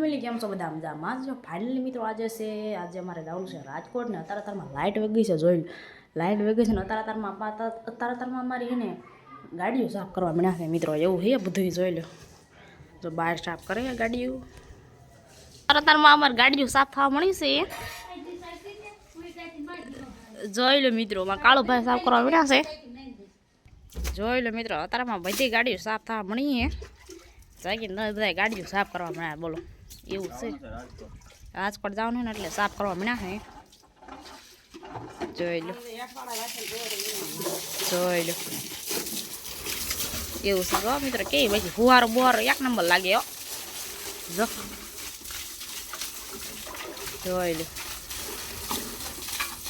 Family કેમ છો બધા મજામાં જો ફાઇનલી મિત્રો આજે છે, આજે અમારે જવાનું છે રાજકોટ ને અત્યારે તારમાં લાઇટ વેગી છે જોઈ લાઇટ વેગી છે ને અત્યારે તારમાં અત્યારે તારમાં અમારી હે ને ગાડીઓ સાફ કરવા મળ્યા છે મિત્રો. એવું છે બધું જોઈ લો. જો બહાર સાફ કરે ગાડીઓ. અત્યારે તારમાં અમારી ગાડીઓ સાફ થવા મળી છે. જોઈ લો મિત્રો કાળો ભાઈ સાફ કરવા મળ્યા છે. જોઈ લો મિત્રો, અત્યારમાં બધી ગાડીઓ સાફ થવા મળી છે. જાગી ન બધા ગાડીઓ સાફ કરવા મળ્યા. બોલો, એવું છે. રાજકોટ જવાનું ને એટલે સાફ કરવા મળ્યા હે. જોઈ લો. જોઈ લો. એવું છે. જો મિત્ર કે પછી ફુવારો બુવારો એક નંબર લાગે જો. જોઈ લો.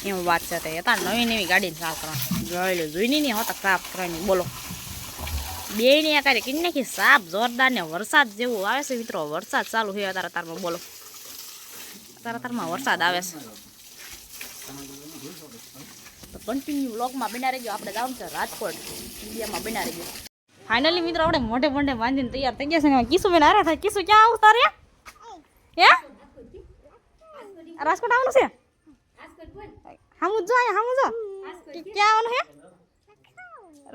એમ વાત છે હતા નવી નવી ગાડીને સાફ કરવાની. જોઈ લો. જોઈ નહીં હોતા સાફ કરવાની. બોલો. બે ને અત્યારે કીધી નાખી સાપ જોરદાર ને વરસાદ જેવું આવે છે મિત્રો. વરસાદ ચાલુ છે. અત્યારે તારમાં બોલો. અત્યારે તારમાં વરસાદ આવે છે. તો કન્ટિન્યુ બ્લોગમાં બના રહેજો. આપણે જવાનું છે રાજકોટ. ઇન્ડિયામાં બના રહેજો. ફાઇનલી મિત્રો, આપણે મોઢે મોઢે બાંધીને તૈયાર થઈ ગયા છે. કિસુ બેન આરે થાય. કિસુ ક્યાં આવું તારે હે? રાજકોટ આવવાનું છે? હામું જો હામું જો ક્યાં આવવાનું છે?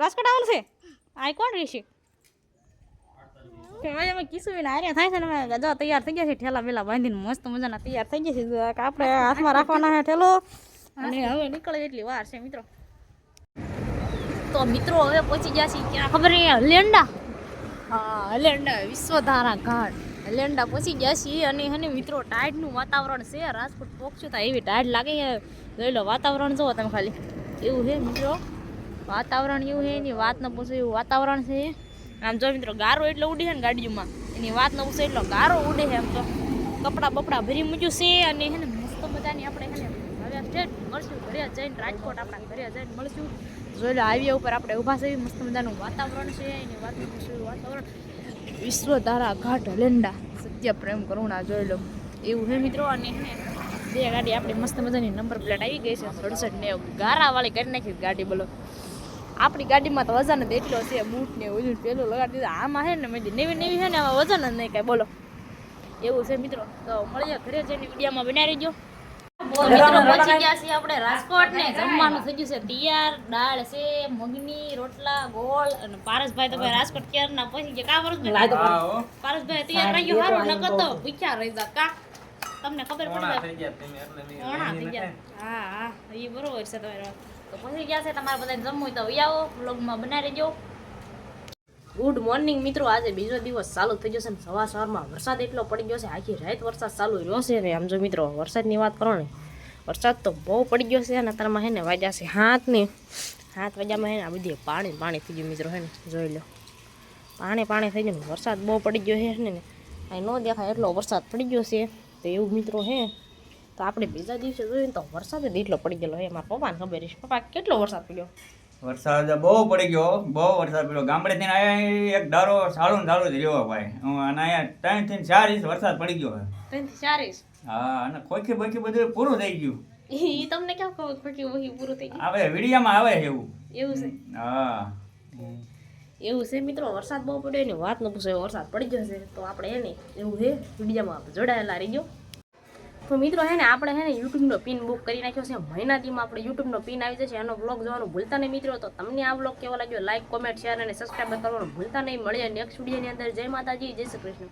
રાજકોટ આવવાનું છે? આ કોણ રહેશે? કે ભાઈ અમે કિશુબેન હાર્યા થાય છે ને જો તૈયાર થઈ ગયા છે ઠેલા બાંધીને મસ્ત મજાના તૈયાર થઈ છે. હાથમાં રાખવાના હવે નીકળે એટલી વાર છે મિત્રો. તો મિત્રો હવે પહોંચી ગયા છે ક્યાં ખબર છે હલેન્ડા? હા, હલેન્ડા વિશ્વધારા ઘાટ. હલેન્ડા પહોંચી ગયા છીએ અને હને મિત્રો, ટાઈડનું વાતાવરણ છે. રાજકોટ પહોંચશું તો એવી ટાઈડ લાગે છે. લો વાતાવરણ, જુઓ તમે ખાલી. એવું છે મિત્રો. વાતાવરણ એવું છે, એની વાત ન પૂછો એવું વાતાવરણ છે. આમ જો મિત્રો, ગારો એટલો ઉડે છે ને ગાડીઓમાં, એની વાત ન પૂછો એટલો ગારો ઉડે છે આમ તો. કપડાં બપડા ભરી મૂક્યું છે અને છે ને મસ્ત મજાની આપણે છે ને હવે સ્ટેટ મળશું, ઘરે જઈને રાજકોટ આપણા ઘરે જઈને મળશું. જોઈ લો, હાઈવે ઉપર આપણે ઊભા છે મસ્ત મજાનું વાતાવરણ છે, એની વાત ન પૂછો વાતાવરણ. વિશ્વ તારા ઘાટ હલેન્ડા સત્ય પ્રેમ કરુણા જોઈ લો. એવું છે મિત્રો, અને બે ગાડી આપણી મસ્ત મજાની નંબર પ્લેટ આવી ગઈ છે, સડસઠ ને ગારાવાળી કરી નાખી ગાડી બોલો. આપણી ગાડીમાં તો વજન જ એટલો છે બૂટ ને વજન પેલું લગાડી દીધું. આમાં છે ને મેં નવી નવી છે ને આમાં વજન જ નહીં કાંઈ. બોલો. એવું છે મિત્રો. તો મળીએ ઘરે જઈને વિડીયોમાં બનાવી દો મિત્રો પહોંચી ગયા છીએ આપણે રાજકોટ ને. જમવાનું થઈ ગયું છે તૈયાર દાળ છે મગની રોટલા ગોળ અને પારસભાઈ તો રાજકોટ ક્યાર ના પહોંચી ગયા. કા પારસભાઈ? પારસભાઈ તૈયાર રહી ગયો સારું નકર તો ભૂખ્યા રહી જા. કા? તમને ખબર પડે? થઈ ગયા હા હા. એ બરોબર છે તમારી. વાત તો પહોંચી ગયા છે? તમારે બધાને જમવું તો આવી આવો વ્લોગમાં બનાવી રહેજો. ગુડ મોર્નિંગ મિત્રો, આજે બીજો દિવસ ચાલુ થઈ છે ને સવાર સવારમાં વરસાદ એટલો પડી ગયો છે, આખી રાત વરસાદ ચાલુ રહ્યો છે ને. આમ જો મિત્રો, વરસાદની વાત કરો ને, વરસાદ તો બહુ પડી ગયો છે અને અત્યારમાં હે ને વાગ્યા છે હાથ ને હાથ વાગ્યામાં હે ને આ બધી પાણી પાણી થઈ ગયું મિત્રો, હે ને. જોઈ લો. પાણી પાણી થઈ ગયું વરસાદ બહુ પડી ગયો છે ને. અહીં ન દેખાય, એટલો વરસાદ પડી ગયો છે. તો એવું મિત્રો હે. તો આપણે બીજા દિવસે જોઈએ તો વરસાદ જ એટલો પડી ગયેલો એમાં મારા પપ્પાને ખબર છે. પપ્પા કેટલો વરસાદ પડ્યો? વરસાદ બહુ પડી ગયો. બહુ વરસાદ પડ્યો. ગામડે થી આયા એક ધારો સારું ને સારું જ રહ્યો ભાઈ. અને અહીંયા ત્રણથી ચાર ઇંચ વરસાદ પડી ગયો ત્રણથી ચાર ઇંચ? હા અને ખોખી બોખી બધું પૂરું થઈ ગયું. એ તમને કેમ ખબર ખોખી બોખી પૂરું થઈ ગયું? હવે વિડીયામાં આવે છે એવું. એવું છે? હા. એવું છે મિત્રો વરસાદ બહુ પડ્યો એની વાત ન પૂછો. વરસાદ પડી ગયો છે તો આપણે એને એવું છે વિડીયામાં જોડાયેલા રહી ગયો તો મિત્રો હે ને આપણે હે ને યુટ્યુબનો પિન બુક કરી નાખ્યો છે. મહિનાથીમાં આપણે યુટ્યુબનો પિન આવી જશે. એનો બ્લોગ જોવાનું ભૂલતા નહીં મિત્રો. તો તમને આ બ્લોગ કેવો લાગ્યો? લાઈક કોમેન્ટ શેર અને સબસ્ક્રાઈબ કરવાનું ભૂલતા નહીં. મળીએ નેક્સ્ટ વિડીયોની અંદર. જય માતાજી, જય શ્રી કૃષ્ણ.